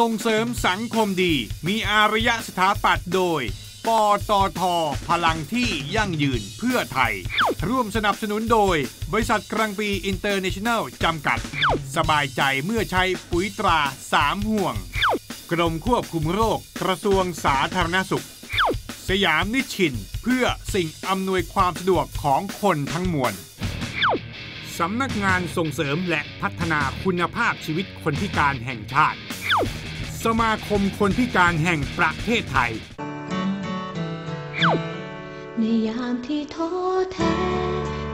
ส่งเสริมสังคมดี มีอารยะสถาปัตย์โดย ปตท พลังที่ยั่งยืนเพื่อไทย ร่วมสนับสนุนโดย บริษัทกรังปีอินเตอร์เนชั่นแนลจำกัด สบายใจเมื่อใช้ปุ๋ยตราสามห่วง กรมควบคุมโรคกระทรวงสาธารณสุข สยามนิชชิน เพื่อสิ่งอำนวยความสะดวกของคนทั้งมวลสำนักงานส่งเสริมและพัฒนาคุณภาพชีวิตคนพิการแห่งชาติ สมาคมคนพิการแห่งประเทศไทย ในยามที่ท้อแท้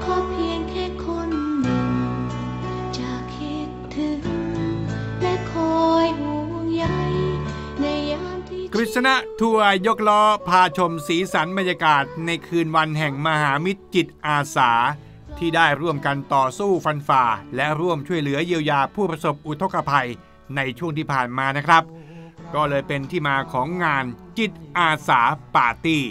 ขอเพียงแค่คนหนึ่ง จะคิดถึง และคอยห่วงใยในยามที่กฤษณะทัวร์ยกล้อพาชมสีสันบรรยากาศในคืนวันแห่งมหามิตรจิตอาสาที่ได้ร่วมกันต่อสู้ฟันฝ่า และร่วมช่วยเหลือเยียวยาผู้ประสบอุทกภัย ในช่วงที่ผ่านมานะครับ ก็เลยเป็นที่มาของงานจิตอาสาปาร์ตี้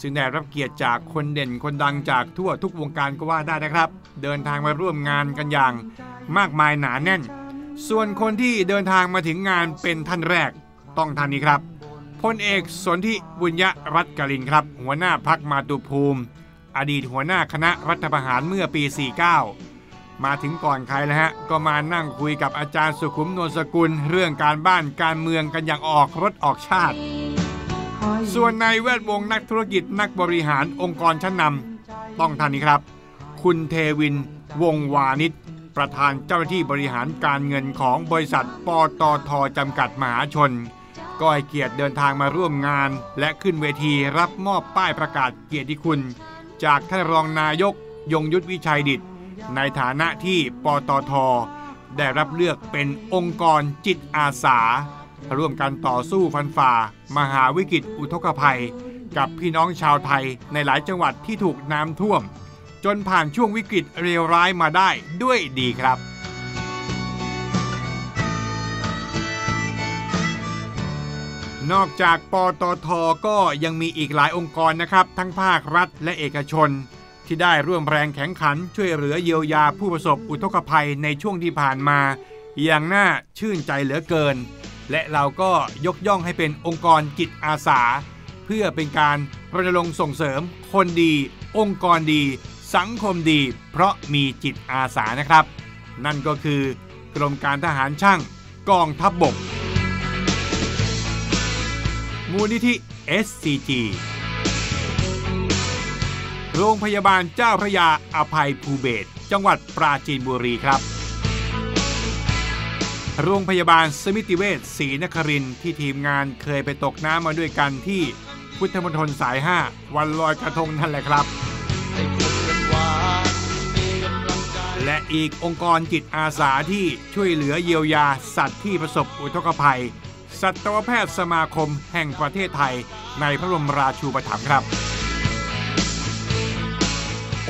ซึ่งได้รับเกียรติจากคนเด่นคนดังจากทั่วทุกวงการก็ว่าได้นะครับ เดินทางมาร่วมงานกันอย่างมากมายหนาแน่น ส่วนคนที่เดินทางมาถึงงานเป็นท่านแรกต้องท่านนี้ครับพลเอกสนธิบุญยรัตน์กลินครับ หัวหน้าพักมาตุภูมิ อดีตหัวหน้าคณะรัฐประหารเมื่อปี 49 มาถึงก่อนใครแล้วฮะ ก็มานั่งคุยกับอาจารย์สุขุมนวลสกุล เรื่องการบ้านการเมืองกันอย่างออกรถออกชาติ ส่วนในแวดวงนักธุรกิจนักบริหารองค์กรชั้นนำต้องท่านนี้ครับ คุณเทวิน วงวานิชประธานเจ้าหน้าที่บริหารการเงินของบริษัทปตทจำกัดมหาชน ก็ให้เกียรติเดินทางมาร่วมงาน และขึ้นเวทีรับมอบป้ายประกาศเกียรติคุณ จากท่านรองนายกยงยุทธวิชัยดิต ในฐานะที่ปตท ได้รับเลือกเป็นองค์กรจิตอาสา ร่วมกันต่อสู้ฟันฝ่า มหาวิกฤตอุทกภัย กับพี่น้องชาวไทยในหลายจังหวัดที่ถูกน้ำท่วม จนผ่านช่วงวิกฤตเลวร้ายมาได้ด้วยดีครับนอกจากปตทก็ยังมีอีกหลายองค์กรนะครับ ทั้งภาครัฐและเอกชน ที่ได้ร่วมแรงแข่งขันช่วยเหลือเยียวยาผู้ประสบอุทกภัยในช่วงที่ผ่านมา อย่างน่าชื่นใจเหลือเกิน และเราก็ยกย่องให้เป็นองค์กรจิตอาสา เพื่อเป็นการรณรงค์ส่งเสริม คนดี องค์กรดี สังคมดี เพราะมีจิตอาสานะครับ นั่นก็คือกรมการทหารช่างกองทัพบบก มูลนิธิ SCG โรงพยาบาลเจ้าพระยาอภัยภูเบศจังหวัดปราจีนบุรีครับ โรงพยาบาลสมิติเวชศรีนครินที่ทีมงานเคยไปตกน้ำมาด้วยกันที่พุทธมณฑลสาย 5 วันลอยกระทงนั่นแหละครับ และอีกองค์กรจิตอาสาที่ช่วยเหลือเยียวยาสัตว์ที่ประสบอุทกภัย สัตวแพทย์สมาคมแห่งประเทศไทยในพระบรมราชูปถัมภ์ครับ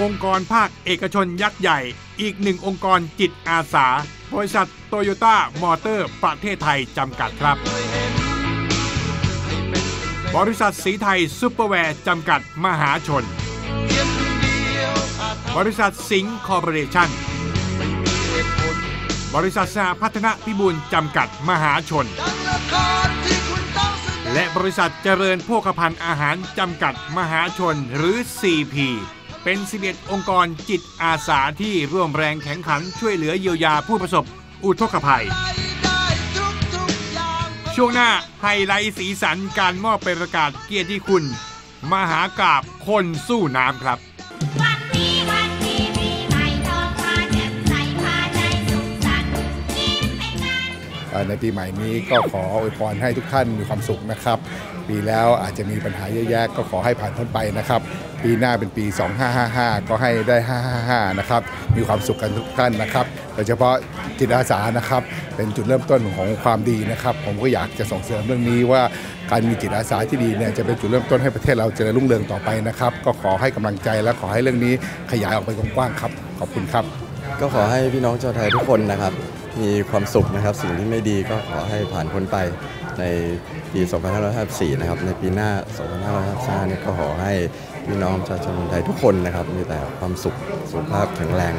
องค์กรภาคเอกชนยักษ์ใหญ่ อีกหนึ่งองค์กรจิตอาสา บริษัทโตโยต้ามอเตอร์ประเทศไทยจำกัดครับ บริษัทสีไทยซูเปอร์แวร์จำกัดมหาชน บริษัทสิงห์คอร์ปอเรชั่น บริษัทสหพัฒนพิบูลจำกัดมหาชน และบริษัทเจริญโภคภัณฑ์อาหารจำกัดมหาชนหรือ CP เป็น 11 องค์กรจิตอาสาที่ร่วมแรงแข่งขันช่วยเหลือเยียวยาผู้ประสบอุทกภัย ช่วงหน้าไฮไลท์สีสันการมอบเป็นประกาศเกียรติคุณ มหากาบคนสู้น้ำครับ ในปีใหม่นี้ก็ขออวยพรให้ทุกท่านมีความสุขนะครับ ปีแล้วอาจจะมีปัญหาเยอะแยะก็ขอให้ผ่านพ้นไปนะครับ ปีหน้าเป็นปี 2555 ก็ให้ได้ 555 นะครับ มีความสุขกันทุกท่านนะครับ โดยเฉพาะจิตอาสานะครับ เป็นจุดเริ่มต้นของความดีนะครับ ผมก็อยากจะส่งเสริมเรื่องนี้ว่าการมีจิตอาสาที่ดีเนี่ยจะเป็นจุดเริ่มต้นให้ประเทศเราเจริญรุ่งเรืองต่อไปนะครับ ก็ขอให้กำลังใจและขอให้เรื่องนี้ขยายออกไปกว้างๆครับ ขอบคุณครับ ก็ขอให้พี่น้องชาวไทยทุกคนนะครับ มีความสุขนะครับ สิ่งที่ไม่ดีก็ขอให้ผ่านพ้นไปในปี 2554 นะครับ ในปีหน้า 2555นี่ก็ขอให้พี่น้องประชาชนคนไทยทุกคนนะครับ มีแต่ความสุข สุขภาพแข็งแรง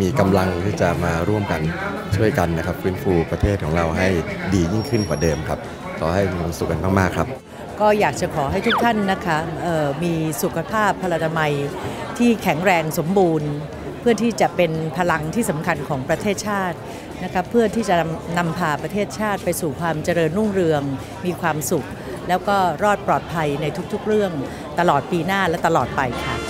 มีกำลังที่จะมาร่วมกันช่วยกันนะครับฟื้นฟูประเทศของเราให้ดียิ่งขึ้นกว่าเดิมครับ ขอให้มีความสุขกันมากๆครับก็อยากจะขอให้ทุกท่านนะคะมีสุขภาพพลานามัยที่แข็งแรงสมบูรณ์ เพื่อที่จะเป็นพลังที่สำคัญของประเทศชาตินะคะเพื่อที่จะนำพาประเทศชาติไปสู่ความเจริญรุ่งเรือง มีความสุข แล้วก็รอดปลอดภัยในทุกๆเรื่องตลอดปีหน้าและตลอดไปค่ะ